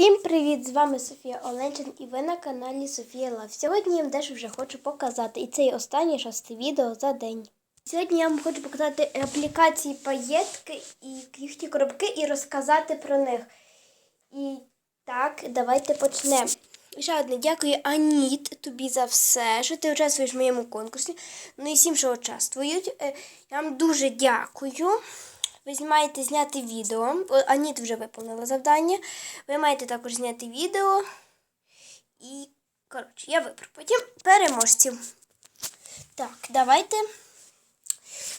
Всім привіт! З вами Софія Оленчин і ви на каналі Софія Лав. Сьогодні я вам дещо вже хочу показати. І це є останнє шосте відео за день. Сьогодні я вам хочу показати аплікації паєтки і їхні коробки і розказати про них. І так, давайте почнемо. І ще одне, дякую Аніт тобі за все, що ти участвуєш в моєму конкурсі. Ну і всім, що участвують. Е, Я вам дуже дякую. Ви маєте зняти відео. Аніт вже виповнила завдання. Ви маєте також зняти відео. І, коротше, я виберу потім переможців. Так, давайте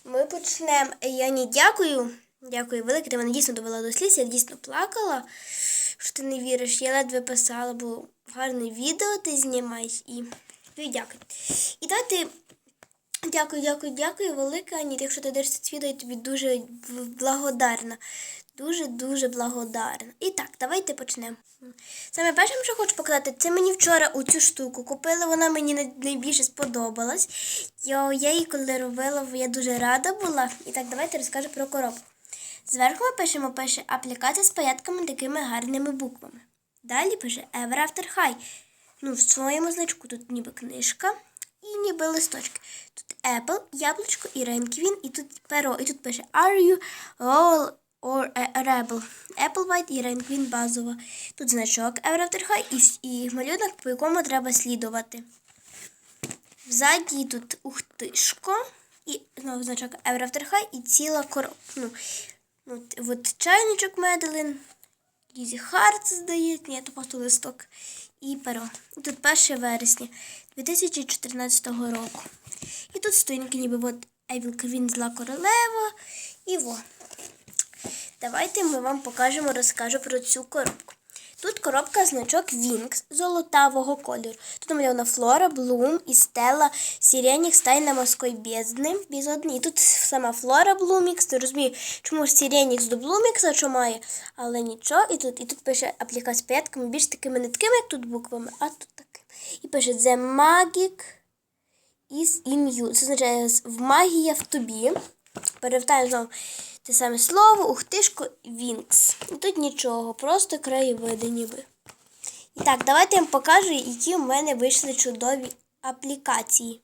ми почнемо. Я не дякую. Дякую велике. Ти мене дійсно довела до сліз. Я дійсно плакала. Що ти не віриш? Я ледве писала, бо гарне відео ти знімаєш і. Ну дякую. І давайте Дякую, дякую, дякую, велика Аніт. Якщо ти дивишся це відео, я тобі дуже благодарна. Дуже-дуже благодарна. І так, давайте почнемо. Саме першим, що хочу показати, це мені вчора у цю штуку купили. Вона мені найбільше сподобалась. Я, її коли робила, я дуже рада була. І так, давайте розкажу про коробку. Зверху ми пишемо пише аплікація з паєтками такими гарними буквами. Далі пише Ever After High. Ну, в своєму значку тут ніби книжка ніби листочки. Тут Apple, яблучко і Рейнквін, і тут перо, і тут пише Are you all or a rebel? Apple White і Рейнквін базова. Тут значок After і, і малюнок, по якому треба слідувати. Взаді тут ухтишко і знову значок After і ціла коробка. Ну, ну, от чайничок Меделин, Різі Харт, здається, ні, то просто листок. І перо. Тут 1 вересня 2014 року. І тут сторінки ніби от Евіл Квін зла королева. І во. Давайте ми вам покажемо, розкажу про цю коробку. Тут коробка значок Вінкс золотавого кольору. Тут намальована Флора, Блум і Стелла Сіренік стайна морської бездни. Безодни. І тут сама Флора Блумікс. Не розумію, чому ж Сіренікс до Блумікса, що має, але нічого. І тут, і тут пише аплікація п'ятками, більш такими не такими, як тут буквами, а тут такими. І пише The Magic is in you. Це означає в магія в тобі. Перевертаємо знову те саме слово, ухтишко, вінкс. І тут нічого, просто краєвиди ніби. І так, давайте я вам покажу, які в мене вийшли чудові аплікації.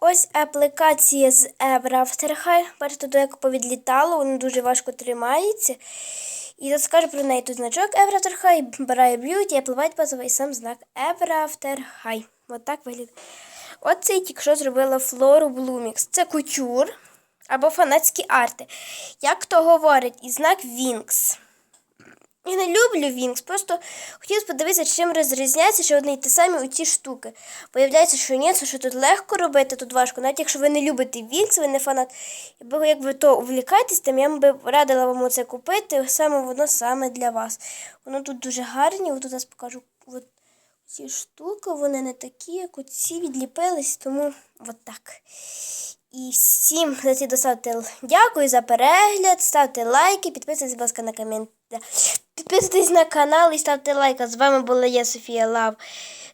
Ось аплікація з High. Бачите, тут як повідлітало, воно дуже важко тримається. І тут скажу про неї тут значок Ever After High, Bright Beauty, Apple White і сам знак Ever After High. От так виглядає. Оце я тільки що зробила Флору Блумікс. Це кутюр або фанатські арти. Як то говорить, і знак Вінкс. Я не люблю Вінкс, просто хотілося подивитися, чим розрізняється ще одне і те саме у ці штуки. Виявляється, що ні, що тут легко робити, тут важко. Навіть якщо ви не любите Вінкс, ви не фанат, або як ви то увлікаєтесь, тим я би радила вам це купити, саме воно саме для вас. Воно тут дуже гарні, от зараз покажу. От ці штуки, вони не такі, як оці відліпились, тому от так. І всім за ці доставте дякую за перегляд, ставте лайки, підписуйтесь, будь ласка, на комент. Підписуйтесь на канал і ставте лайк. А З вами була я, Софія Лав.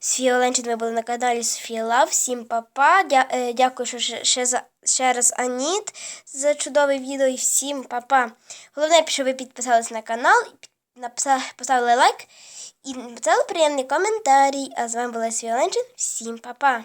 Софія Оленчин, ви були на каналі Софія Лав. Всім папа. Дя, е, дякую, що ще, за, ще раз Аніт за чудове відео і всім папа. Головне, щоб ви підписались на канал, поставили лайк і написали приємний коментарій. А з вами була Софія Оленчин. Всім папа.